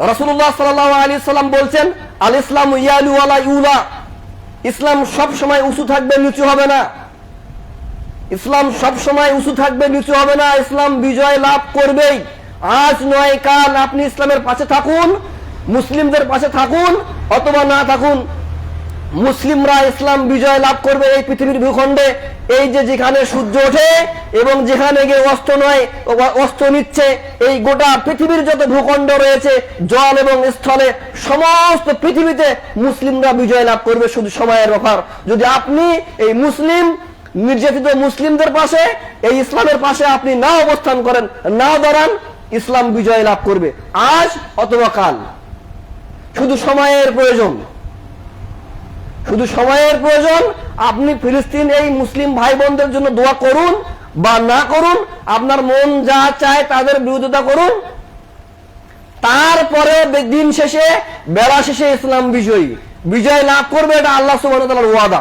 রসুল্লাহ সাল্লাহ আলী সাল্লাম বলছেন আল ইসলাম ইয়ালু আলা ইউলা। ইসলাম সব সময় উঁচু থাকবে, নিচু হবে না। ইসলাম সব সময় উঁচু থাকবে, নিচু হবে না। ইসলাম বিজয় লাভ করবেই। আজ নয়, কাল আপনি ইসলামের পাশে থাকুন, মুসলিমদের পাশে থাকুন, অথবা না থাকুন। মুসলিমরা ইসলাম বিজয় লাভ করবে এই পৃথিবীর ভূখণ্ডে। এই যে যেখানে সূর্য ওঠে এবং যেখানে গিয়ে অস্ত নয় ও- অস্ত নিচ্ছে, এই গোটা পৃথিবীর যত ভূখণ্ড রয়েছে, জল এবং স্থলে, সমস্ত পৃথিবীতে মুসলিমরা বিজয় লাভ করবে শুধু সময়ের ব্যাপার যদি আপনি এই মুসলিম, নির্যাতিত মুসলিমদের পাশে, এই ইসলামের পাশে আপনি না অবস্থান করেন, না দাঁড়ান, ইসলাম বিজয় লাভ করবে। আজ অথবা কাল। শুধু সময়ের প্রয়োজন। শুধু সময়ের প্রয়োজন, আপনি ফিলিস্তিন এই মুসলিম ভাই বোনদের জন্য দোয়া করুন বা না করুন, আপনার মন যা চায় তাদের বিরোধিতা করুন। তারপরে দিন শেষে, বেলা শেষে ইসলাম বিজয়ী। বিজয় লাভ করবে এটা আল্লাহ সুবাহ ওয়াদা।